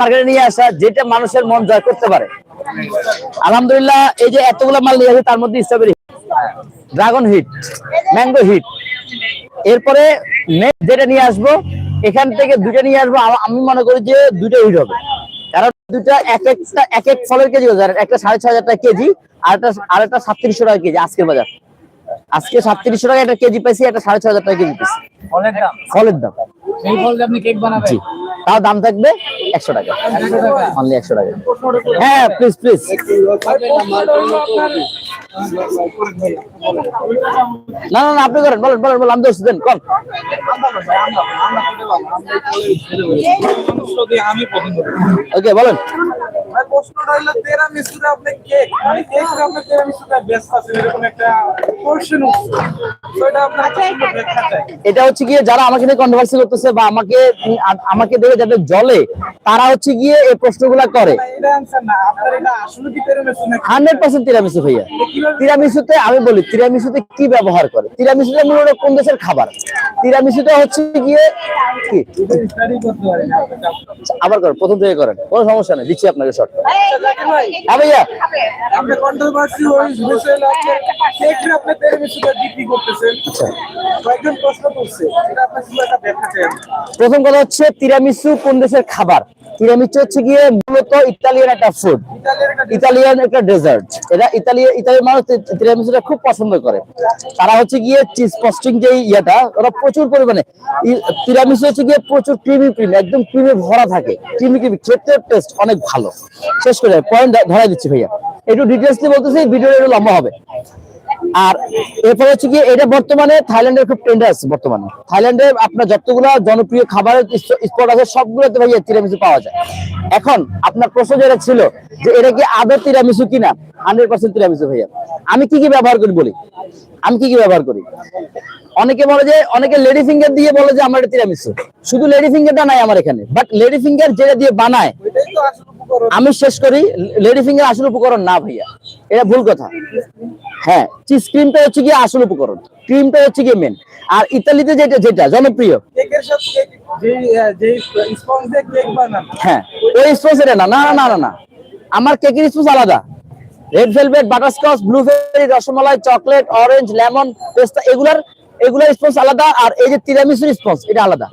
মার্কেটে নিয়ে আসা যেটা মানুষের মন জয় করতে পারে। আলহামদুলিল্লাহ এই যে এতগুলো মাল নিয়ে আসে তার মধ্যে strawberry dragon hit mango hit এরপরে যেটা নিয়ে আসব এখান থেকে দুটো নিয়ে আসব আমি মনে করি যে দুটো হিট হবে। কারণ দুটা এক একটা এক এক ফলের কেজি ওজন একটা সাড়ে ছয় হাজার টাকা কেজি আর একটা আর একটা সাতত্রিশশো টাকা কেজি আজকের বাজার। আজকে সাতত্রিশশো টাকা একটা কেজি পাইছি একটা সাড়ে ছয় হাজার টাকা কেজি পাইছি। ফলের দাম। ফলের দাম। এই ফল দিয়ে আপনি কেক বানাবেন? তাও দাম থাকবে একশো টাকা। টাকা অনলি একশো টাকা। হ্যাঁ প্লিজ প্লিজ না না আপনি করেন বলেন বলেন বলেন আমি দোষ দেন কম। ওকে বলেন। ভাই প্রশ্নটা হলো তেরামিসুরে আপনি কেক মানে কেকটা আপনি তেরামিসুটা বেস্ট আছে এরকম একটা কোশ্চেন উঠছে তো এটা আপনার পছন্দ ব্যাখ্যা চাই এটা হচ্ছে গিয়ে যারা আমাকে নিয়ে কন্ট্রোভার্সি করতেছে বা আমাকে আমাকে দেখে যাদের জলে তারা হচ্ছে গিয়ে এই প্রশ্নগুলা করে। হান্ড্রেড পার্সেন্ট তিরামিসু ভাইয়া। তিরামিসুতে আমি বলি তিরামিসুতে কি ব্যবহার করে? তিরামিসুতে মূলত কোন দেশের খাবার? তিরামিসুতে হচ্ছে গিয়ে কি? আবার করেন প্রথম থেকে করেন। কোনো সমস্যা নেই দিচ্ছি আপনাকে শর্ট হ্যাঁ ভাইয়া। আপনি তেরামিসুটা বিক্রি করতেছেন। কয়েকজন প্রশ্ন করছে এটা আপনার একটা ব্যাখ্যা চাই আমি। প্রথম কথা হচ্ছে তিরামিসু কোন দেশের খাবার? তিরামিসু হচ্ছে গিয়ে মূলত ইতালিয়ান একটা ফুড ইতালিয়ান একটা ডেজার্ট এটা ইতালি ইতালির মানুষ তিরামিসুটা খুব পছন্দ করে। তারা হচ্ছে গিয়ে চিজ পস্টিং যে ইয়েটা, ওরা প্রচুর পরিমাণে। তিরামিসু হচ্ছে গিয়ে প্রচুর ক্রিমি ক্রিমি একদম ক্রিমে ভরা থাকে। ক্রিমি ক্রিমি খেতে টেস্ট অনেক ভালো। শেষ করে পয়েন্ট ধরাই দিচ্ছি ভাইয়া। একটু ডিটেলসলি বলতেছি ভিডিও একটু লম্বা হবে। আর এরপরে হচ্ছে কি এটা বর্তমানে থাইল্যান্ডের খুব ট্রেন্ড আছে বর্তমানে। থাইল্যান্ডে আপনার যতগুলো জনপ্রিয় খাবারের স্পট আছে, সবগুলোতে ভাইয়া তিরামিসু পাওয়া যায়। এখন আপনার প্রশ্ন যেটা ছিল যে এটা কি আদৌ তিরামিসু কিনা? হান্ড্রেড পার্সেন্ট তিরামিসু ভাইয়া। আমি কি কি ব্যবহার করি বলি? আমি কি কি ব্যবহার করি? অনেকে বলে যে, অনেকে লেডি ফিঙ্গার দিয়ে বলে যে, আমার এটা তিরামিসু শুধু লেডি ফিঙ্গারটা নাই আমার এখানে। বাট লেডি ফিঙ্গার যেটা দিয়ে বানায়, আমি শেষ করি লেডি ফিঙ্গার আসল উপকরণ না ভাইয়া। এটা ভুল কথা। হ্যাঁ চিজ ক্রিমটা হচ্ছে গিয়ে আসল উপকরণ। ক্রিমটা হচ্ছে গিয়ে মেন আর ইতালিতে যেটা যেটা, জনপ্রিয়। স্পঞ্জ হ্যাঁ ওই স্পেস এটা না না না না না আমার কেকের স্পেস আলাদা। Red velvet butterscotch blueberry rasmalai chocolate orange lemon পেস্তা এগুলার এগুলার স্পন্স আলাদা আর এই যে তিরামিসুর স্পন্স এটা আলাদা।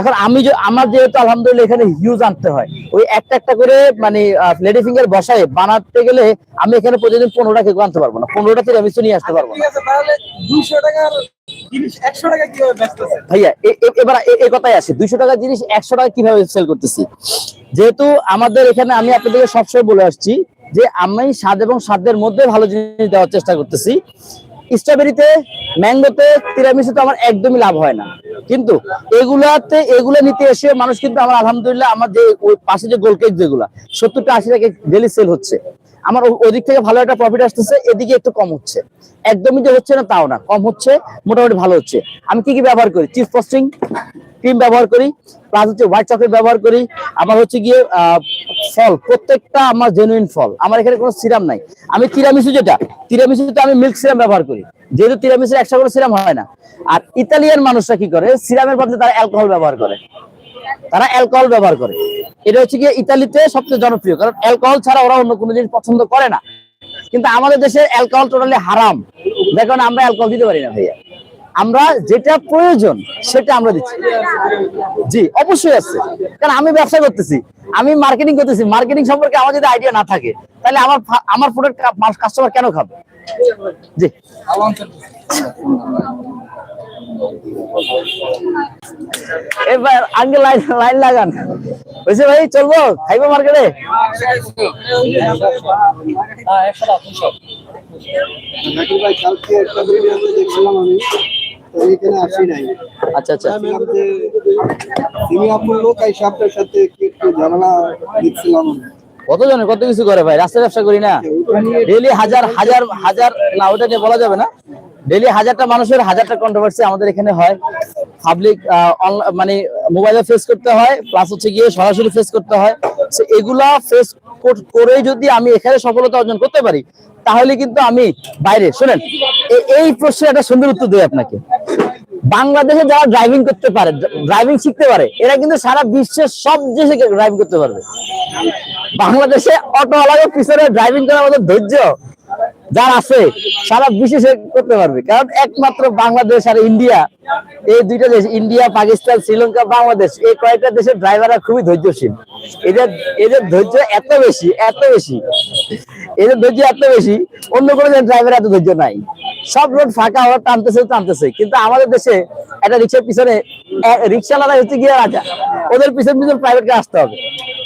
এখন আমি যে আমার যেহেতু আলহামদুলিল্লাহ এখানে হিউজ আনতে হয় ওই একটা একটা করে মানে লেডি ফিঙ্গার বসায় বানাতে গেলে আমি এখানে প্রতিদিন পনেরোটা কেক আনতে পারব না পনেরোটা তিরামিসু নিয়ে আসতে পারব না। আছে টাকার ভাইয়া এবার এই কথাই আসে দুইশো টাকার জিনিস একশো টাকা কীভাবে সেল করতেছি? যেহেতু আমাদের এখানে আমি আপনাদেরকে সবসময় বলে আসছি যে আমি স্বাদ এবং স্বাদের মধ্যে ভালো জিনিস দেওয়ার চেষ্টা করতেছি। স্ট্রবেরিতে, ম্যাঙ্গোতে তো আমার একদমই লাভ হয় না। কিন্তু এগুলাতে, এগুলো নিতে এসে মানুষ কিন্তু আমার আলহামদুলিল্লাহ আমার যে পাশে যে গোল কেক যেগুলা, সত্তরটা আশি টাকা ডেলি সেল হচ্ছে। আমার ওদিক থেকে ভালো একটা প্রফিট আসতেছে, এদিকে একটু কম হচ্ছে। একদমই যে হচ্ছে না, তাও না। কম হচ্ছে, মোটামুটি ভালো হচ্ছে। আমি কি কি ব্যবহার করি? চিজ ফস্টিং ক্রিম ব্যবহার করি প্লাস হচ্ছে হোয়াইট চকলেট ব্যবহার করি আমার হচ্ছে গিয়ে ফল। প্রত্যেকটা আমার জেনুইন ফল। আমার এখানে কোনো সিরাম নাই। আমি তিরামিসু যেটা তিরামিসুতে আমি মিল্ক সিরাম ব্যবহার করি। যেহেতু তিরামিসুর একশো করে সিরাম হয় না। আর ইতালিয়ান মানুষরা কি করে? সিরামের বদলে তারা অ্যালকোহল ব্যবহার করে। তারা অ্যালকোহল ব্যবহার করে। এটা হচ্ছে গিয়ে ইতালিতে সবচেয়ে জনপ্রিয়, কারণ অ্যালকোহল ছাড়া ওরা অন্য কোনো জিনিস পছন্দ করে না। কিন্তু আমাদের দেশে অ্যালকোহল টোটালি হারাম। যার আমরা অ্যালকোহল দিতে পারি না ভাইয়া। আমরা যেটা প্রয়োজন, সেটা আমরা দিচ্ছি। জি, অবশ্যই আছে। কারণ আমি ব্যবসা করতেছি, আমি মার্কেটিং করতেছি। মার্কেটিং সম্পর্কে আমার যদি আইডিয়া না থাকে, তাহলে আমার আমার প্রোডাক্ট কাস্টমার কেন খাবে? জি। এবার আগে লাইন লাইন লাগান। বুঝছে ভাই চলবো? খাইবো মার্কেটে? হ্যাঁ আচ্ছা আচ্ছা। ভাবলাম যে তিনি আপনার লোক আইসা আপনার সাথে কি একটু ঝামেলা দেখছিলাম আমি। কত কত কিছু করে ভাই? রাস্তা ব্যবসা করি না। ডেলি হাজার হাজার হাজার না ওটা নিয়ে বলা যাবে না? ডেলি হাজারটা মানুষের হাজারটা কন্ট্রোভার্সি আমাদের এখানে হয়। পাবলিক মানে মোবাইলে ফেস করতে হয় প্লাস হচ্ছে গিয়ে সরাসরি ফেস করতে হয়। এগুলা ফেস করে যদি আমি এখানে সফলতা অর্জন করতে পারি, তাহলে কিন্তু আমি বাইরে, শোনেন এই প্রশ্নের একটা সুন্দর উত্তর দেই আপনাকে। বাংলাদেশে যারা ড্রাইভিং করতে পারে ড্রাইভিং শিখতে পারে, এরা কিন্তু সারা বিশ্বের সব দেশে ড্রাইভিং করতে পারবে। বাংলাদেশে অটোওয়ালাকে পিছনে ড্রাইভিং করার মতো ধৈর্য যার আছে, সারা বিশ্বে করতে পারবে। কারণ একমাত্র বাংলাদেশ আর ইন্ডিয়া, এই দুইটা দেশ, ইন্ডিয়া, পাকিস্তান, শ্রীলঙ্কা, বাংলাদেশ, এই কয়েকটা দেশের ড্রাইভাররা খুবই ধৈর্যশীল। এদের এদের ধৈর্য এত বেশি এত বেশি। এদের ধৈর্য এত বেশি, অন্য কোনো ড্রাইভার এত ধৈর্য নাই। সব রোড ফাঁকা ওরা টানতেছে টানতেছে। কিন্তু আমাদের দেশে একটা রিক্সার পিছনে রিক্সাওয়ালা হচ্ছে গিয়ে রাজা। ওদের পিছন পিছন প্রাইভেট কার আসতে হবে।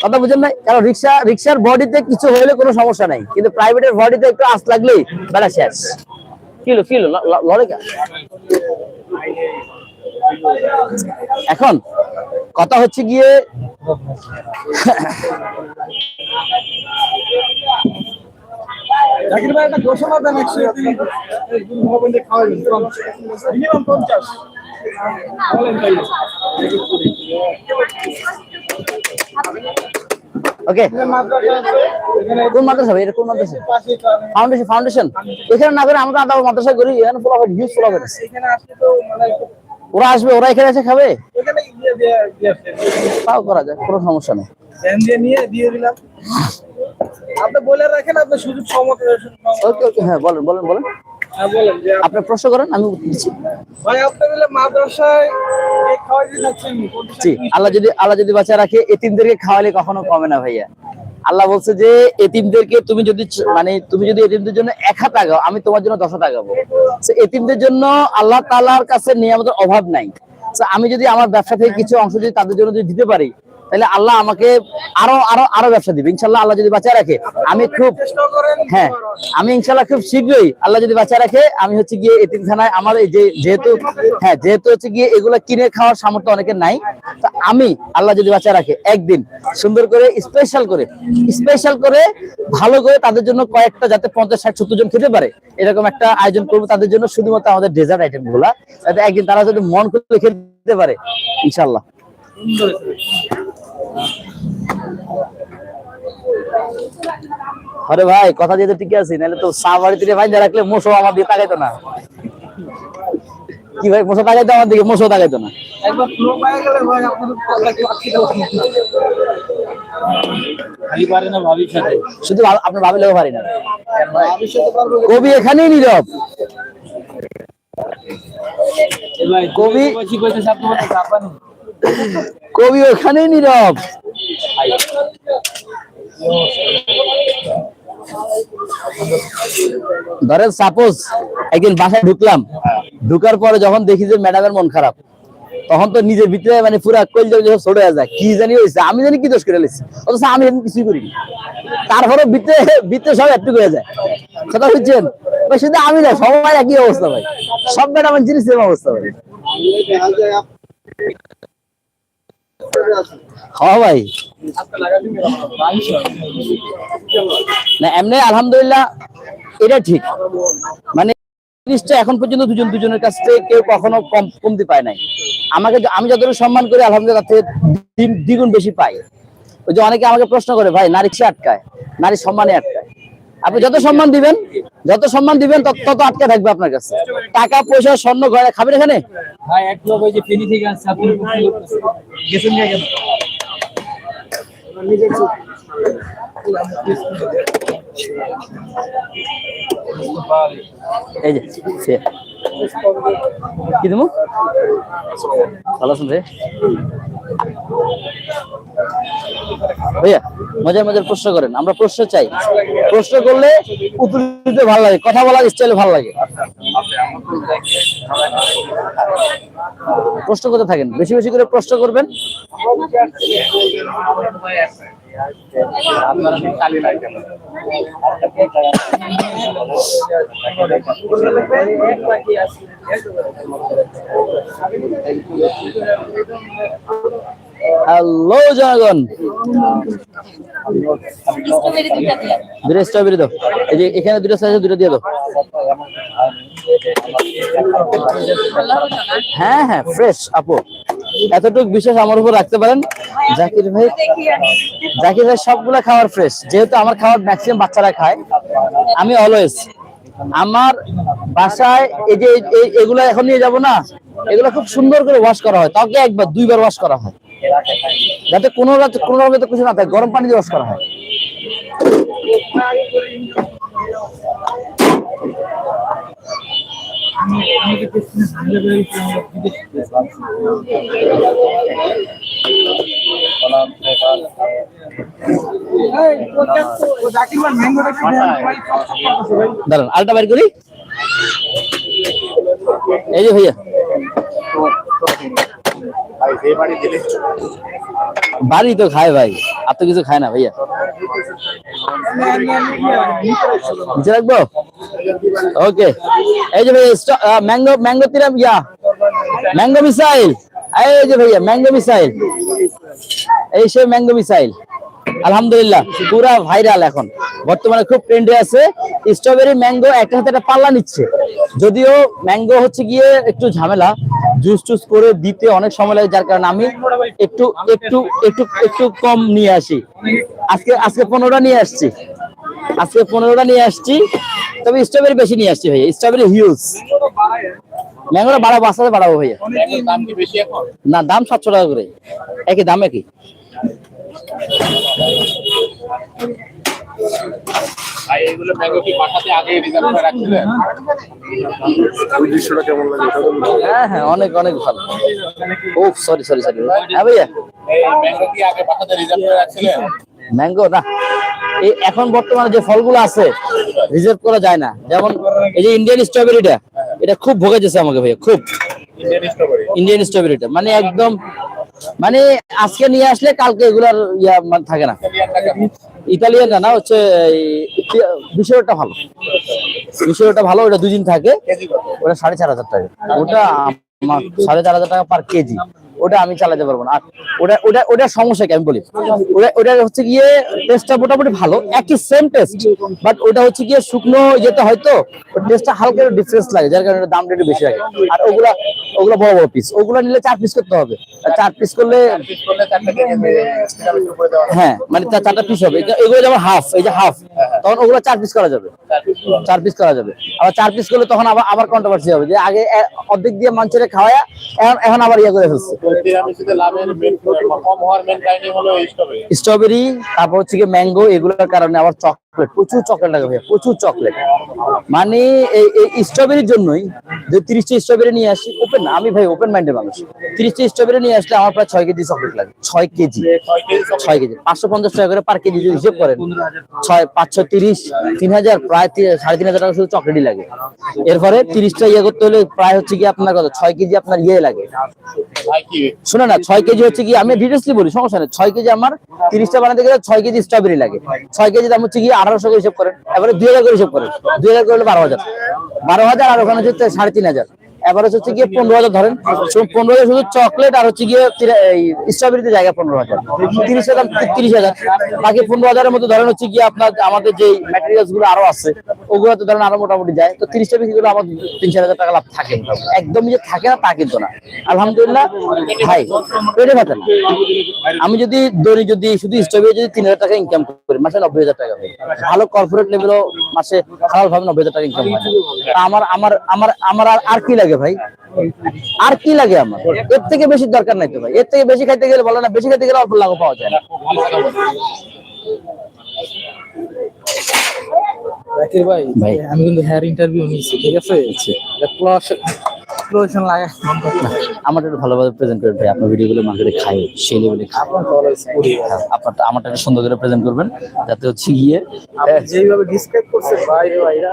কথা বুঝেন নাই? কারণ রিক্সা রিক্সার বডিতে কিছু হলে কোনো সমস্যা নাই। কিন্তু প্রাইভেটের বডিতে একটু আস লাগলেই বেলা শেষ। কিলো কিলো লড়ে কা এখন কথা হচ্ছে গিয়ে জাকির ভাই একটা ঘোষণা দেন একশো ওকে আছে কোন মাদ্রাসা ভাই? এটা কোন মাদ্রাসা? ফাউন্ডেশন ফাউন্ডেশন এখানে না করে আমরা আদা মাদ্রাসা করি এখানে ফুল হবে হিউজ ফুল হবে এখানে আসলে তো মানে ওরা আসবে ওরা এখানে এসে খাবে? আসছে। তাও করা যায় কোনো সমস্যা নেই। নিয়ে দিয়ে দিলাম। আপনি বলে রাখেন আপনি সুযোগ সমত ওকে ওকে হ্যাঁ বলেন বলেন বলেন। আপনি প্রশ্ন করেন আমি উত্তর দিচ্ছি। ভাই মাদ্রাসায় জি আল্লাহ যদি আল্লাহ যদি বাঁচা রাখে এতিমদেরকে খাওয়ালে কখনো কমে না ভাইয়া। আল্লাহ বলছে যে এতিমদেরকে তুমি যদি মানে তুমি যদি এতিমদের জন্য এক হাত আগাও আমি তোমার জন্য দশ হাত আগাবো। এতিমদের জন্য আল্লাহ তালার কাছে নিয়ামতের অভাব নাই। আমি যদি আমার ব্যবসা থেকে কিছু অংশ যদি তাদের জন্য যদি দিতে পারি তাহলে আল্লাহ আমাকে আরও আরও আরও ব্যবসা দিবে। ইনশাল্লাহ আল্লাহ যদি বাঁচা রাখে, আমি খুব হ্যাঁ আমি ইনশাল্লাহ খুব শীঘ্রই আল্লাহ যদি বাঁচা রাখে, আমি হচ্ছে গিয়ে এতিমখানায় আমার এই যেহেতু হ্যাঁ যেহেতু হচ্ছে গিয়ে এগুলা কিনে খাওয়ার সামর্থ্য অনেকের নাই, তো আমি আল্লাহ যদি বাঁচা রাখে একদিন, সুন্দর করে স্পেশাল করে স্পেশাল করে, ভালো করে তাদের জন্য কয়েকটা যাতে পঞ্চাশ, ষাট, সত্তর জন খেতে পারে। এরকম একটা আয়োজন করব তাদের জন্য শুধুমাত্র আমাদের ডেজার্ট আইটেমগুলা একদিন তারা যদি মন করে খেতে পারে, ইনশাল্লাহ। আরে ভাই কথা দিয়ে তো ঠিক আছে নাহলে তো চা বাড়ি থেকে ভাই রাখলে মোশো আমার দিয়ে তাকাইতো না কি ভাই মোশো তাকাইতো আমার দিকে মোশো তাকাইতো না একবার ফ্লো পায়ে গেলে ভাই আপনাদের আটকে পারে না ভাবির সাথে শুধু ভাব- আপনার ভাবিলাও পারি না কবি এখানেই নীরব কবি- কবি কবি ওখানেই নীরব। ধরেন সাপোজ একদিন বাসায় ঢুকলাম, ঢুকার পরে যখন দেখি যে ম্যাডামের মন খারাপ, তখন তো নিজের ভিতরে মানে পুরা কইল সব ছোট হয়ে যায়। কি জানি হয়েছে, আমি জানি কি দোষ করে লেছি অথচ আমি এরকম কিছুই করিনি। তারপরে ভিতরে ভিতরে সব একটু হয়ে যায়। কথা বুঝছেন? ভাই, শুধু আমি না সবাই একই অবস্থা ভাই। সব ম্যাডামের জিনিস সেম অবস্থা ভাই। হ্যাঁ ভাই। না, এমনি আলহামদুলিল্লাহ এটা ঠিক। মানে জিনিসটা এখন পর্যন্ত দুজন দুজনের কাছ থেকে কেউ কখনো কম কমতি পায় নাই। আমাকে আমি যতটুকু সম্মান করি, আলহামদুলিল্লাহ থেকে দ্বিগুণ বেশি পাই ওই যে অনেকে আমাকে প্রশ্ন করে, ভাই, নারী সে আটকায়? নারী সম্মানে আটকায়? আপনি যত সম্মান দিবেন যত সম্মান দিবেন তত আটকে থাকবে আপনার কাছে। টাকা পয়সা স্বর্ণ ঘরে খাবেন এখানে? এই যে কি দেবো ভালো আছেন রে ভাইয়া, মজার মজার প্রশ্ন করেন। আমরা প্রশ্ন চাই। প্রশ্ন করলে উত্তর দিতে ভালো লাগে, কথা বলার স্টাইলে ভালো লাগে। প্রশ্ন করতে থাকেন। বেশি বেশি করে প্রশ্ন করবেন। আপনারা তো কালি নাই কেন হ্যালো জনগণ। দুটো স্ট্রবেরি এই যে এখানে দুটো সাইজে দুটো দিয়ে দাও। হ্যাঁ হ্যাঁ ফ্রেশ আপু। এতটুকু বিশেষ আমার উপর রাখতে পারেন? জাকির ভাই জাকির ভাই সবগুলা খাবার ফ্রেশ যেহেতু আমার খাবার ম্যাক্সিমাম বাচ্চারা খায়, আমি অলওয়েজ আমার বাসায় এই যে এগুলা এখন নিয়ে যাব না, এগুলো খুব সুন্দর করে ওয়াশ করা হয়। তাকে একবার, দুইবার ওয়াশ করা হয়। যাতে কোনো রাতে কোনো রকমের কিছু না থাকে, গরম পানি দিয়ে ওয়াশ করা হয়। আলটা বাইর করি। এই যে ভাইয়া। বাড়ি তো খায় ভাই, আর তো কিছু খায় না ভাইয়া। নিচে রাখব? ওকে এই যে ভাই ম্যাঙ্গো ম্যাঙ্গো তিরাম ইয়া। ম্যাঙ্গো মিসাইল এই যে ভাইয়া ম্যাঙ্গো মিসাইল এই সে ম্যাঙ্গো মিসাইল আলহামদুলিল্লাহ, পুরা ভাইরাল এখন। বর্তমানে খুব ট্রেন্ডে আছে। স্ট্রবেরি ম্যাঙ্গো একটা হাতে একটা পাল্লা নিচ্ছে। যদিও ম্যাঙ্গো হচ্ছে গিয়ে একটু ঝামেলা। জুস টুস করে দিতে অনেক সময় লাগে, যার কারণে আমি একটু একটু একটু একটু কম নিয়ে আসি। আজকে আজকে পনেরোটা নিয়ে আসছি। আজকে পনেরোটা নিয়ে আসছি, তবে স্ট্রবেরি বেশি নিয়ে আসছি ভাইয়া। স্ট্রবেরি হিউজ ম্যাঙ্গোটা বাড়াবো আস্তে বাড়াবো ভাইয়া। না, দাম সাতশো টাকা করে। একই, দাম একই। ম্যাঙ্গো কি বাসাতে আগে রিজার্ভ করে রাখছিলেন হ্যাঁ হ্যাঁ অনেক অনেক ভালো। ও সরি সরি সরি হ্যাঁ ভাইয়া। ম্যাঙ্গো কি আগে বাসাতে রিজার্ভ করে রাখছিলেন ম্যাঙ্গো না। এই এখন বর্তমানে যে ফলগুলো আছে রিজার্ভ করা যায় না। যেমন এই যে ইন্ডিয়ান স্ট্রবেরিটা এটা খুব ভোগেছে আমাকে ভাইয়া খুব। ইন্ডিয়ান স্ট্রবেরিটা মানে একদম মানে আজকে নিয়ে আসলে কালকে এগুলার ইয়া মানে থাকে না। ইতালিয়ানটা না হচ্ছে বিষয়টা ভালো। বিষয়টা ভালো ওটা দুদিন থাকে। ওটা সাড়ে চার হাজার টাকা। ওটা আমার সাড়ে চার হাজার টাকা পার কেজি। ওটা আমি চালাতে পারব না। ওটা ওটা ওটা সমস্যা কি আমি বলি? ওটা ওটা হচ্ছে গিয়ে টেস্টটা মোটামুটি ভালো, একই সেম টেস্ট বাট ওটা হচ্ছে গিয়ে শুকনো যেতে হয়তো টেস্টটা হালকা ডিফারেন্স লাগে, যার কারণে দামটা একটু বেশি লাগে। আর ওগুলা ওগুলা বড় বড় পিস ওগুলা নিলে চার পিস করতে হবে। চার পিস করলে হ্যাঁ মানে চারটা পিস হবে। এগুলো যেমন হাফ এই যে হাফ তখন ওগুলো চার পিস করা যাবে। চার পিস করা যাবে। আবার চার পিস করলে তখন আবার আবার কন্ট্রোভার্সি হবে। যে আগে অর্ধেক দিয়ে মাঞ্চেরে খাওয়ায়া এখন এখন আবার ইয়ে করে ফেলছে। স্ট্রবেরি তারপর হচ্ছে কি ম্যাঙ্গো এগুলোর কারণে আবার চকলেট প্রচুর চকলেট লাগে ভাইয়া প্রচুর চকলেট মানে এই এই স্ট্রবেরির জন্যই যে তিরিশটা স্ট্রবেরি নিয়ে আসি ওপেন আমি ভাই ওপেন মাইন্ডের মানুষ। তিরিশটা স্ট্রবেরি নিয়ে আসলে আমার প্রায় ছয় কেজি চকলেট লাগে ছয় কেজি। ছয় কেজি পাঁচশো পঞ্চাশ টাকা করে পার কেজি যদি হিসেব করেন ছয় পাঁচশো তিরিশ তিন হাজার প্রায় সাড়ে তিন হাজার টাকা শুধু চকলেটই লাগে। এরপরে তিরিশটা ইয়ে করতে হলে প্রায় হচ্ছে কি আপনার কথা ছয় কেজি আপনার ইয়ে লাগে। শুনে না, ছয় কেজি হচ্ছে কি আমি ডিটেলসলি বলি, সমস্যা নেই। ছয় কেজি আমার তিরিশটা বানাতে গেলে ছয় কেজি স্ট্রবেরি লাগে। ছয় কেজি দাম হচ্ছে কি আঠারোশো করে হিসেব করেন। এবারে দুই হাজার করে হিসেব করেন। দুই হাজার করে বারো হাজার। বারো হাজার আর ওখানে হচ্ছে সাড়ে তিন হাজার। এবারে হচ্ছে গিয়ে পনেরো হাজার ধরেন। পনেরো হাজার শুধু চকলেট আর হচ্ছে গিয়ে স্ট্রবেরিতে জায়গা পনেরো হাজার। তিরিশ হাজার তিরিশ হাজার। বাকি পনেরো হাজারের মধ্যে ধরেন হচ্ছে গিয়ে আপনার আমাদের যে ম্যাটেরিয়ালসগুলো আরও আছে ওগুলো তো ধরেন আরও মোটামুটি যায়। তো তিরিশটা বিক্রি করলে আমার তিন চার হাজার টাকা লাভ থাকে। একদমই যে থাকে না, তা কিন্তু না। আলহামদুলিল্লাহ, ভাই, পেটে ভাতে আমি যদি দৈনিক যদি, শুধু স্ট্রবেরি যদি তিন হাজার টাকা ইনকাম করি, মাসে নব্বই হাজার টাকা হয় ভালো কর্পোরেট লেভেলও মাসে হালাল ভাবে নব্বই হাজার টাকা ইনকাম হয়। আমার আমার আমার আমার আর কি লাগে? ভাই? আর কি লাগে আমার? এর থেকে বেশি দরকার নাই তো ভাই। এর থেকে বেশি খাইতে গেলে বলো না বেশি খাইতে গেলে অল্প লাভ পাওয়া যায় না। ভাই ভাই। আমি কিন্তু হেয়ার ইন্টারভিউ নিয়েছি ঠিক আছে? ক্লস ক্লোশন লাগে। আমার একটু ভালোভাবে প্রেজেন্ট করবেন ভাই আপনার ভিডিওগুলো মার্কেটে খাই সেই লেভেলে আপনার আপনারটা আমারটা সুন্দর করে প্রেজেন্ট করবেন যাতে হচ্ছে গিয়ে যেইভাবে ডিসক্রাইব করছেন ভাই ভাইরা।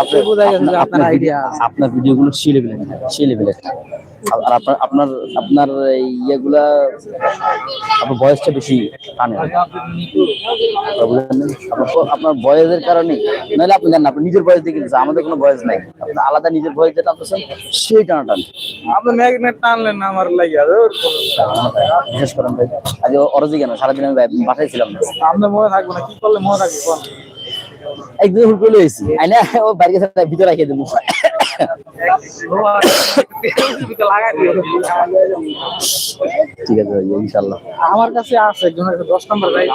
আপনি আপনার বোঝা গেছে আপনার আইডিয়া। আপনার ভিডিওগুলো সেই লেভেলে সেই লেভেলে আর আপনার আপনার আপনার ইয়েগুলা আপনার বয়সটা বেশি টানে। আপনার- আপনার বয়সের কারণে নাহলে আপনি জানেন আপনি নিজের বয়স আমাদের কোনো বয়স নাই। আপনি আলাদা নিজের বয়স যেটা টানতেছেন সেই টানা টান। আপনি ম্যাগনেট টানলেন না আমার লাগিয়া বিশেষ করেন ভাই আজ অরজি কেন? সারাদিন আমি বাসায় ছিলাম না। আপনার মনে থাকব না কি করলে মনে থাকবে একদিন হুট করে হয়েছি আইনা ও বাড়ি গেছে ভিতরে রাখিয়ে দেবো। ঠিক আছে ভাই ইনশাল্লাহ। আমার কাছে আছে একজনের দশ নম্বর আর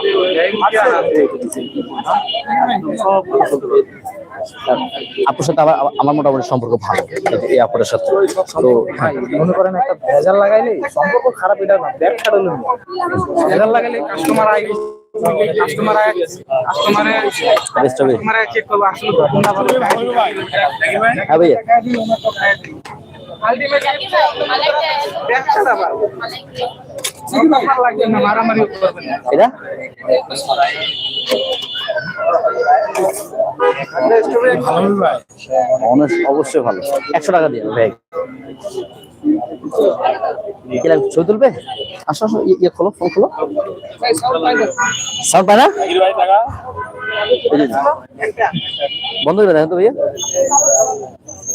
আপুর সাথে আমার মোটামুটি সম্পর্ক ভালো এই আপুরের সাথে। তো মনে করেন একটা ভেজাল লাগাইলে সম্পর্ক খারাপ এটা না ব্যবসা। ভেজাল লাগাইলে কাস্টমার আই কাস্টমার আই কাস্টমারে বেস্ট চেক করব আসলে কোনটা ভালো হ্যাঁ ভাইয়া। আলটিমেটলি মালাইটা এটা? অনেক অবশ্যই ভালো। একশো টাকা দিয়ে লাগবে? ছবি তুলবে? আসো আসো ইয়ে খোলো ফোন খোলো। সাউন্ড পায় না? বন্ধ দেখেন তো ভাইয়া?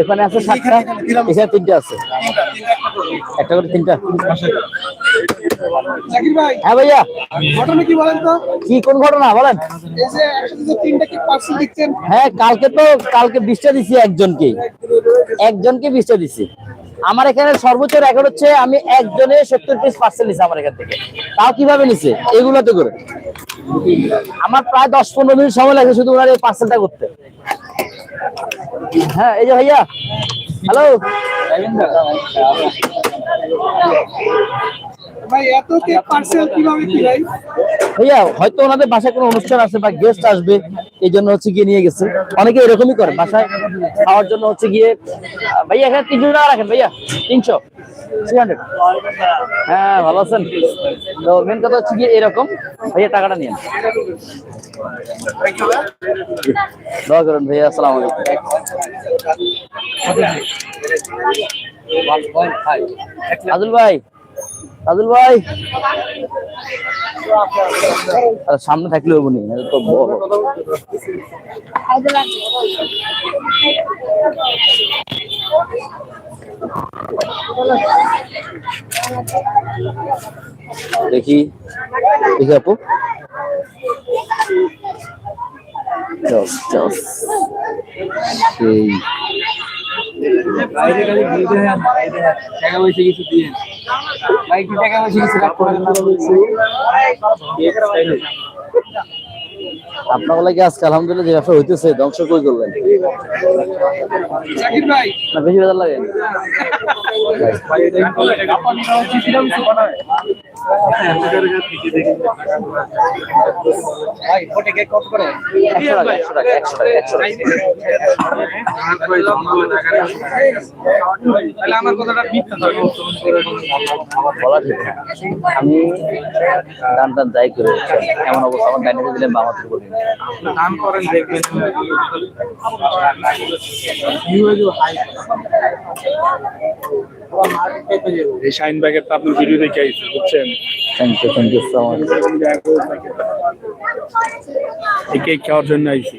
এখানে আছে সাতটা এখানে তিনটা আছে। একটা করে তিনটা। হ্যাঁ ভাইয়া। ঘটনা কি বলেন তো? কি কোন ঘটনা বলেন। হ্যাঁ কালকে তো কালকে বিশটা দিছি একজনকে। একজনকে বিশটা দিছি। আমার এখানে সর্বোচ্চ রেকর্ড হচ্ছে আমি একজনে সত্তর পিস পার্সেল নিছি আমার এখান থেকে। তাও কীভাবে নিছে? এগুলোতে করে। আমার প্রায় দশ পনেরো মিনিট সময় লাগে শুধু ওনার এই পার্সেলটা করতে। হ্যাঁ এই যে ভাইয়া হ্যালো ভাইয়া হয়তো ওনাদের বাসায় কোনো অনুষ্ঠান আছে বা গেস্ট আসবে এই জন্য হচ্ছে গিয়ে নিয়ে গেছে। অনেকে এরকমই করে বাসায় খাওয়ার জন্য হচ্ছে গিয়ে ভাইয়া এখানে তিনশো টাকা রাখেন ভাইয়া তিনশো। হ্যাঁ ভালো আছেন? তো মেন কথা হচ্ছে গিয়ে এরকম। ভাইয়া, টাকাটা নিন দোয়া করুন ভাইয়া, আসসালামু আলাইকুম। আদুল ভাই আদুল ভাই। সামনে থাকলে হব নি তো বড়। দেখি। দেখি আপু। সেই। বাইরে বাইরে টাকা পয়সা কিছু দিয়ে টাকা পয়সা কিছু না। আপনার কি আজকে আলহামদুলিল্লাহ যে ব্যবসা হইতেছে ধ্বংস করে করলেন না বেশি বেজার লাগে আমি দান টান যাই করে এমন অবস্থা আমার ডাইনিতে দিলেন বা দান করেন দেখবেন। এই শাইন ব্যাগের তো আপনার ভিডিও দেখে আইছি বুঝছেন? Thank you thank you so much এই কেক খাওয়ার জন্য আইছি।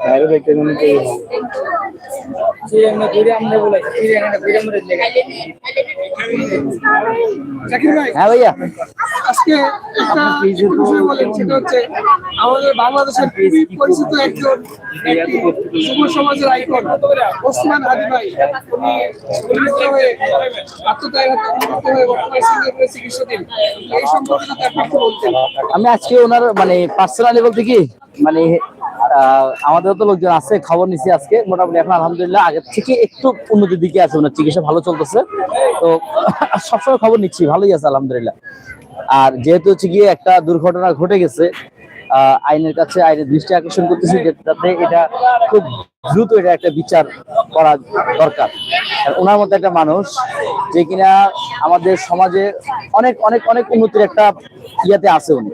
বাইরে দেখতে জন্য কেউ আমরা ঘুরে আমরা বলে ঘুরে আমরা হ্যাঁ ভাইয়া। আজকে একটা বিষয় বলেন সেটা হচ্ছে আমাদের বাংলাদেশের খুবই পরিচিত একজন সমাজের আইকন ওসমান হাদি ভাই। উনি হয়ে হয়ে বর্তমানে সিঙ্গাপুরে চিকিৎসাধীন এই সম্পর্কে আপনি বলতেন। আমি আজকে ওনার মানে পার্সোনালি বলতে কি মানে আমাদের তো লোকজন আছে, খবর নিছি আজকে। মোটামুটি এখন আলহামদুলিল্লাহ আগের থেকে একটু উন্নতির দিকে আছে ওনার চিকিৎসা ভালো চলতেছে। তো সবসময় খবর নিচ্ছি, ভালোই আছে আলহামদুলিল্লাহ। আর যেহেতু হচ্ছে গিয়ে একটা দুর্ঘটনা ঘটে গেছে আইনের কাছে আইনের দৃষ্টি আকর্ষণ করতেছি যাতে এটা খুব দ্রুত এটা একটা বিচার করা দরকার। ওনার মতো একটা মানুষ যে কিনা আমাদের সমাজে অনেক অনেক অনেক উন্নতির একটা ইয়াতে আছে উনি।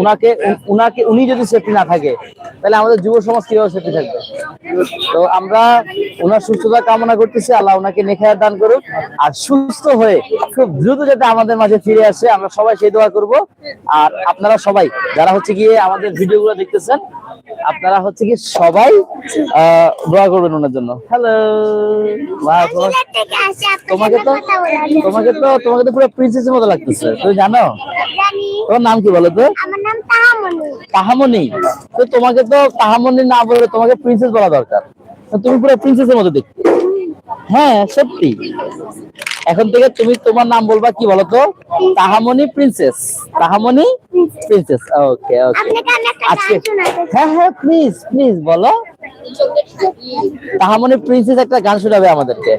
উনাকে উনাকে উনি যদি সেফটি না থাকে তাহলে আমাদের যুব সমাজ কীভাবে সেফটি থাকবে? তো আমরা ওনার সুস্থতা কামনা করতেছি আল্লাহ ওনাকে নেখায় দান করুক আর সুস্থ হয়ে খুব দ্রুত যাতে আমাদের মাঝে ফিরে আসে আমরা সবাই সেই দোয়া করব। আর আপনারা সবাই যারা হচ্ছে গিয়ে আমাদের ভিডিওগুলো দেখতেছেন আপনারা হচ্ছে কি সবাই আহ, দোয়া করবেন ওনার জন্য। হ্যালো তোমাকে তো তোমাকে তো তোমাকে তো পুরো প্রিন্সেসের মতো লাগতেছে। তুমি জানো? জানি। তোমার নাম কি বলো? তো আমার নাম তাহামনি তাহামনি তো তোমাকে তো তাহামনি না বলে তোমাকে প্রিন্সেস বলা দরকার। তো তুমি পুরো প্রিন্সেসের মতো দেখতে। হ্যাঁ সত্যি। এখন থেকে তুমি তোমার নাম বলবা কি বলো তো তাহামনি প্রিন্সেস তাহামনি প্রিন্সেস ওকে ওকে আজকে হ্যাঁ হ্যাঁ প্লিজ প্লিজ বলো। তাহামনি প্রিন্সেস একটা গান শোনাবে আমাদেরকে।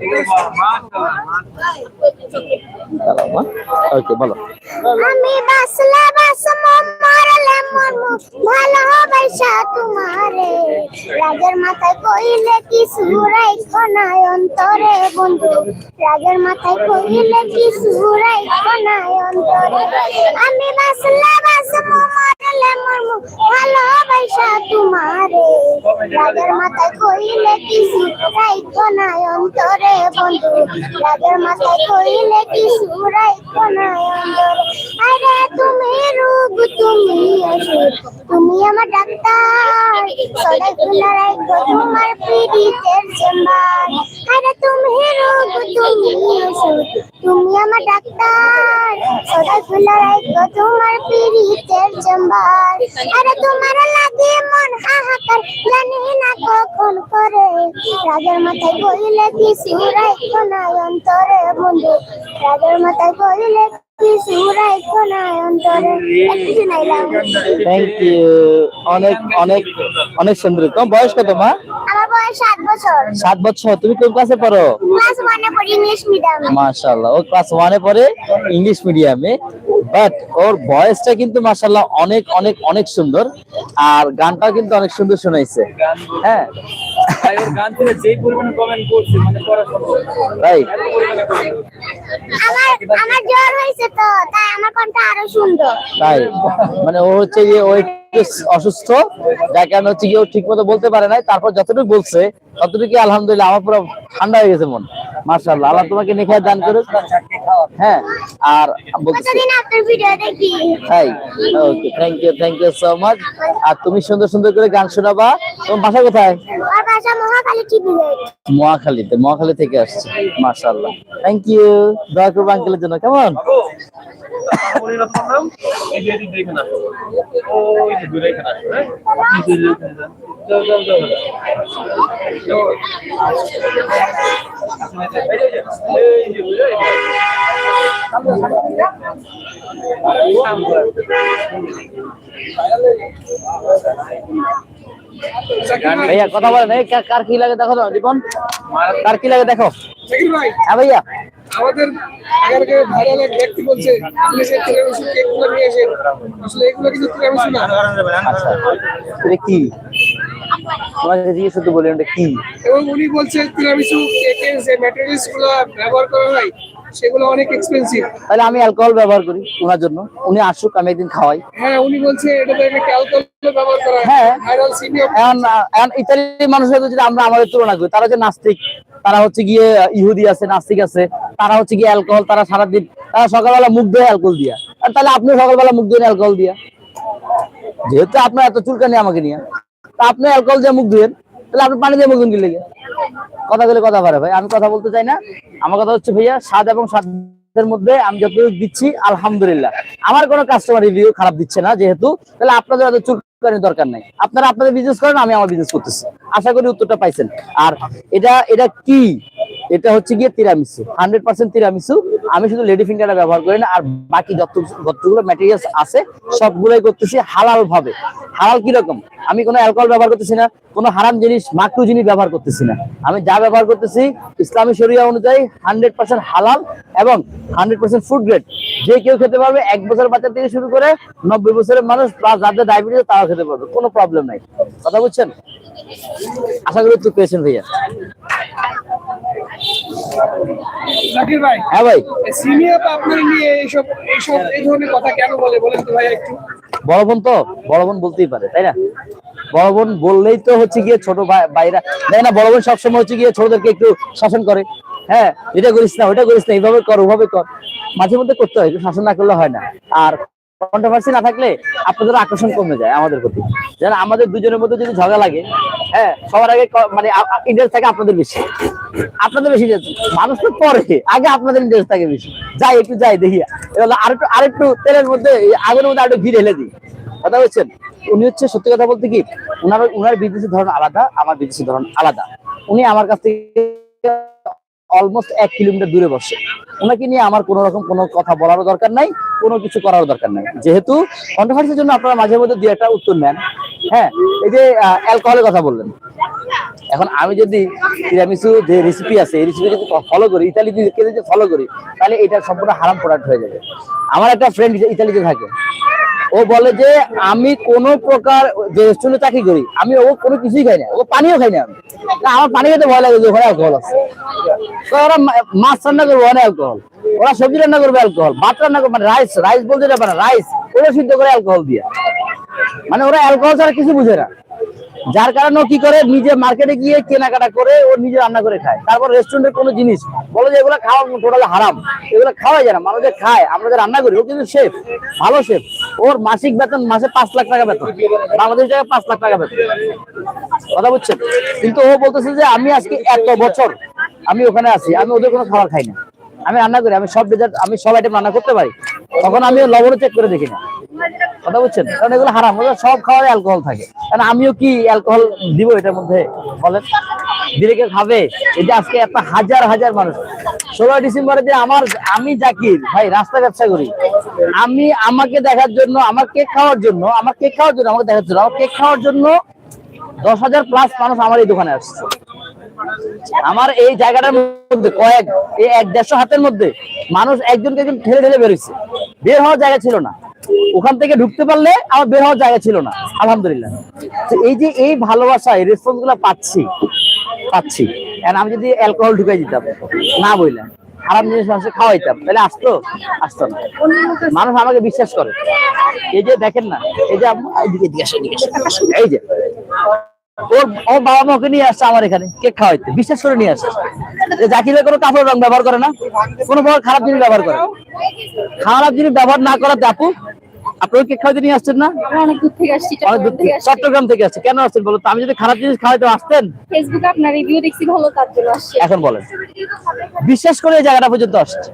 ওকে বলো। আমি বাসলা বাসম মরলে ভালো হবে তোমারে? রাগের মাথায় কইলে কি সুরাই খনায় অন্তরে বন্ধু। রাগের মাথায় কইলে কি সুরাই খনায় অন্তরে। আমি বাসলা বাসম মরলে মরমু ভালোবাসা তোমারে। রাগের মাথায় কইলে কি সুরাই খনায় অন্তরে বন্ধু। রাগের মাথায় কইলে কি সুরাই খনায় অন্তরে। আরে তুমি রূপ তুমি ওষুধ তুমি আমার ডাক্তার। সদাই খোলা রাখো তোমার পীড়িতের চেম্বার। আরে তুমি রূপ তুমি ওষুধ তুমি আমার ডাক্তার। সদাই খোলা রাখো তোমার পীড়িতের চেম্বার আরে তোমার লাগে মন হাহাকার জানি না কখন করে। রাগের মাথায় কইলে কি সুরাই কোনায় অন্তরে বন্ধু। রাগের মাথায় কইলে কি সুরাই কোনায় অন্তরে। থ্যাংক ইউ অনেক অনেক অনেক সুন্দর। তোমার বয়স কত মা? আমার বয়স সাত বছর। সাত বছর। তুমি কোন ক্লাসে পড়ো? ক্লাস ওয়ানে পড়ি ইংলিশ মিডিয়ামে মাশাআল্লাহ। ও ক্লাস ওয়ানে পড়ে ইংলিশ মিডিয়ামে বাট ওর ভয়েসটা কিন্তু মাশাআল্লাহ অনেক অনেক অনেক সুন্দর। আর গানটা কিন্তু অনেক সুন্দর শোনাইছে। হ্যাঁ। গান থেকে যেই পরিমাণে কমেন্ট করছে মানে সম্ভব রাইট। আমার আমার জ্বর হয়েছে তো তাই আমার কণ্ঠ আরও সুন্দর। তাই। মানে ও হচ্ছে যে ও একটু অসুস্থ যার কারণে হচ্ছে কেউ ঠিক মতো বলতে পারে নাই। তারপর যতটুকু বলছে ততটুকু আলহামদুলিল্লাহ আমার পুরো ঠান্ডা হয়ে গেছে মন। মার্শাল্লাহ আল্লাহ তোমাকে নেখায় দান করে হ্যাঁ আর তাই? Okay thank you thank you so much আর তুমি সুন্দর সুন্দর করে গান শোনাবা। তোমার বাসা কোথায়? মহাখালীতে মহাখালী থেকে আসছে মাশাআল্লাহ। থ্যাংক ইউ দোয়া করব আঙ্কেলের জন্য কেমন? ভাইয়া, কথা বলেন। কার কি লাগে দেখো তো, দীপন? কার কি লাগে দেখো? হ্যাঁ ভাইয়া। আমাদের আগে ভাইরাল এক ব্যক্তি বলছে আপনি তিরামিসু কেকগুলো নিয়ে এসে আসলে এগুলো কিন্তু তিরামিসু না। এটা কি? তোমাকে জিজ্ঞেস করতে বলি এটা কি? এবং উনি বলছে তিরামিসু কেকের যে ম্যাটেরিয়ালসগুলো ব্যবহার করা হয় সেগুলো অনেক এক্সপেন্সিভ তাহলে আমি অ্যালকোহল ব্যবহার করি ওনার জন্য। উনি আসুক আমি একদিন খাওয়াই। হ্যাঁ উনি বলছে এটাতে নাকি অ্যালকোহল ব্যবহার করা হ্যাঁ। এখন ইতালির মানুষের যদি আমরা আমাদের তুলনা করি তারা যে নাস্তিক তারা হচ্ছে গিয়ে ইহুদি আছে নাস্তিক আছে তারা হচ্ছে গিয়ে অ্যালকোহল তারা সারাদিন তারা সকালবেলা মুখ ধোয় অ্যালকোহল দিয়া। আর তাহলে আপনি সকালবেলা মুখ ধোয়েন অ্যালকোহল দিয়া। যেহেতু আপনার এত চুলকানি আমাকে নিয়ে তা আপনি অ্যালকোহল দিয়ে মুখ ধুয়েন। তাহলে আপনি পানি দিয়ে বলুন কি লেগে? কথা বলে কথা পারে ভাই, আমি কথা বলতে চাই না। আমার কথা হচ্ছে ভাইয়া, স্বাদ এবং স্বাদের মধ্যে আমি যতটুকু দিচ্ছি, আলহামদুলিল্লাহ। আমার কোনো কাস্টমার রিভিউ খারাপ দিচ্ছে না যেহেতু, তাহলে আপনাদের এত চুলকানির দরকার নাই। আপনারা আপনাদের বিজনেস করেন, আমি আমার বিজনেস করতেছি। আশা করি উত্তরটা পাইছেন। আর এটা এটা কি? এটা হচ্ছে গিয়ে তিরামিসু হান্ড্রেড পার্সেন্ট তিরামিসু আমি শুধু লেডি ফিঙ্গারটা ব্যবহার করি না, আর বাকি যত যতগুলো ম্যাটেরিয়ালস আছে, সবগুলোই করতেছি হালাল ভাবে হালাল কীরকম? আমি কোনো অ্যালকোহল ব্যবহার করতেছি না, কোনো হারাম জিনিস মাকরু জিনিস ব্যবহার করতেছি না। আমি যা ব্যবহার করতেছি, ইসলামী শরিয়া অনুযায়ী হান্ড্রেড পার্সেন্ট হালাল এবং হান্ড্রেড পার্সেন্ট ফুড গ্রেড যে কেউ খেতে পারবে, এক বছর বাচ্চা থেকে শুরু করে নব্বই বছরের মানুষ প্লাস যাদের ডায়াবেটিস তারাও খেতে পারবে, কোনো প্রবলেম নাই। কথা বুঝছেন? আশা করি একটু পেয়েছেন ভাইয়া। জাকির ভাই হ্যাঁ ভাই। সিনিয়র আপনার নিয়ে এইসব এইসব এই ধরনের কথা কেন বলে? বলেন তো ভাই একটু। বড় বোন তো? বড় বোন বলতেই পারে তাই না? বড় বোন বললেই তো হচ্ছে গিয়ে ছোট ভাই ভাইরা না বড় বোন সবসময় হচ্ছে গিয়ে ছোটদেরকে একটু শাসন করে। হ্যাঁ এটা করিস না ওটা করিস না এইভাবে কর ওভাবে কর। মাঝে মধ্যে করতে হয় একটু শাসন না করলে হয় না। আর কন্ট্রোভার্সি না থাকলে আপনাদের আকর্ষণ কমে যায় আমাদের প্রতি। যেন আমাদের দুজনের মধ্যে যদি ঝগড়া লাগে হ্যাঁ সবার আগে মানে ইন্টারেস্ট থাকে আপনাদের বেশি। আপনাদের বেশি মানুষ তো পরে, আগে আপনাদের ইন্টারেস্ট থাকে বেশি। যাই, একটু যাই, দেখি। এবার আরেকটু আরেকটু তেলের মধ্যে, এই আগুনের মধ্যে আরেকটু ঘি ঢেলে দিই। কথা বলছেন? উনি হচ্ছে, সত্যি কথা বলতে কি উনার উনার বিজনেসের ধরন আলাদা, আমার বিজনেসের ধরন আলাদা। উনি আমার কাছ থেকে অলমোস্ট এক কিলোমিটার দূরে বসে। ওনাকে নিয়ে আমার কোনো রকম কোনো কথা বলারও দরকার নাই, কোনো কিছু করারও দরকার নাই। যেহেতু কন্ট্রোভার্সির জন্য আপনারা মাঝে মধ্যে দুই একটা উত্তর নেন। হ্যাঁ এই যে অ্যালকোহলের কথা বললেন। এখন আমি যদি তিরামিসু যে রেসিপি আছে, এই রেসিপি যদি ফলো করি ইতালি যদি ফলো করি, তাহলে এটা সম্পূর্ণ হারাম প্রোডাক্ট হয়ে যাবে। আমার একটা ফ্রেন্ড ইতালিতে থাকে, ও বলে যে, আমি কোন প্রকার যে রেস্টুরেন্টে চাকরি করি, আমি ও কোনো কিছুই খাই না, ও পানিও খাই না আমি। আমার পানি খেতে ভয় লাগে ওখানে অ্যালকোহল আছে। ওরা মাছ রান্না করবে ওখানে অ্যালকোহল ওরা সবজি রান্না করবে অ্যালকোহল ভাত রান্না করবে মানে রাইস রাইস বলতে না রাইস ওরা সিদ্ধ করে অ্যালকোহল দিয়ে। মানে ওরা অ্যালকোহল ছাড়া কিছু বুঝে না। যার কারণে ও কি করে? নিজে মার্কেটে গিয়ে কেনাকাটা করে ও নিজে রান্না করে খায়। তারপর রেস্টুরেন্টের কোনো জিনিস, বলে যে এগুলো খাওয়া টোটাল হারাম। এগুলো খাওয়াই যায় না, মানুষ খায়, আমরা যে রান্না করি, ও কিন্তু শেফ ভালো শেফ ওর মাসিক বেতন মাসে পাঁচ লাখ টাকা বেতন। বাংলাদেশ টাকা পাঁচ লাখ টাকা বেতন। কথা বুঝছেন? কিন্তু ও বলতেছে যে আমি আজকে এত বছর আমি ওখানে আছি, আমি ওদের কোনো খাবার খাই না। আমি রান্না করি, আমি সব ডেজার্ট আমি সব আইটেম রান্না করতে পারি। তখন আমি লবণও চেক করে দেখি না। কথা বুঝছেন? কারণ এগুলো হারাম সব খাওয়ারে অ্যালকোহল থাকে। কারণ আমিও কি অ্যালকোহল দিব এটার মধ্যে? বলেন। দিলে কেউ খাবে যে আজকে এত হাজার হাজার মানুষ। ষোলোই ডিসেম্বরে যে আমার, আমি জাকির, ভাই, রাস্তা ব্যবসা করি। আমি আমাকে দেখার জন্য, আমার কেক খাওয়ার জন্য, আমার কেক খাওয়ার জন্য আমাকে দেখার জন্য আমার কেক খাওয়ার জন্য দশ হাজার প্লাস মানুষ আমার এই দোকানে আসছে। আমার এই জায়গাটার মধ্যে কয়েক, এই এক দেড়শো হাতের মধ্যে মানুষ একজনকে একজন ঠেলে ঠেলে বেরোচ্ছে বের হওয়ার জায়গা ছিল না। ওখান থেকে ঢুকতে পারলে আমার বের হওয়ার জায়গা ছিল না, আলহামদুলিল্লাহ। তো এই যে এই ভালোবাসা, এই রেসপন্সগুলা পাচ্ছি পাচ্ছি। আমি যদি অ্যালকোহল ঢুকাই দিতাম, না বললাম খারাপ জিনিস মানুষকে খাওয়াইতাম, তাহলে আসতো? আসতো না। মানুষ আমাকে বিশ্বাস করে। এই যে দেখেন না, এই যে এদিকে। এই যে, ওর ওর বাবা মা ওকে নিয়ে আসছে আমার এখানে, কেক খাওয়াইতে, বিশ্বাস করে নিয়ে আসছে। যে জাকির ভাই কোনো কাপড় রং ব্যবহার করে না, কোনো খারাপ জিনিস ব্যবহার করে। খারাপ জিনিস ব্যবহার না করাতে আপু আপনার কেক খাওয়াতে নিয়ে আসছেন না? অনেক দূর থেকে আসছি চট্টগ্রাম থেকে আসছে। কেন আসছেন বলো তো আমি যদি খারাপ জিনিস খাওয়াইতে আসতেন। ফেসবুকে আপনার রিভিউ দেখছি ভালো তার জন্য আসছি। এখন বলেন। বিশ্বাস করে এই জায়গাটা পর্যন্ত আসছে।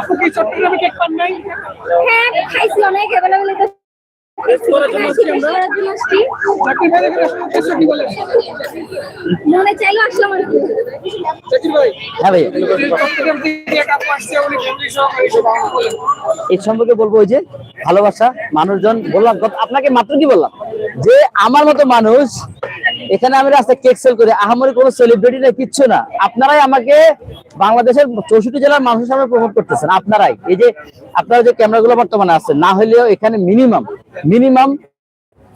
আপু কি চট্টগ্রামে কেক পান নাই? হ্যাঁ খাইছি অনেক অ্যাভেলেবল এই সম্পর্কে বলব ওই যে ভালোবাসা, মানুষজন, বললাম, আপনাকে মাত্র কি বললাম? যে আমার মতো মানুষ এখানে আমি রাস্তা কেক সেল করি। আহামরি কোনো সেলিব্রিটি না কিচ্ছু না। আপনারাই আমাকে বাংলাদেশের চৌষট্টি জেলার মানুষের সামনে প্রমোট করতেছেন, আপনারাই। এই যে আপনারা যে ক্যামেরাগুলো বর্তমানে আছে, না হলেও এখানে মিনিমাম মিনিমাম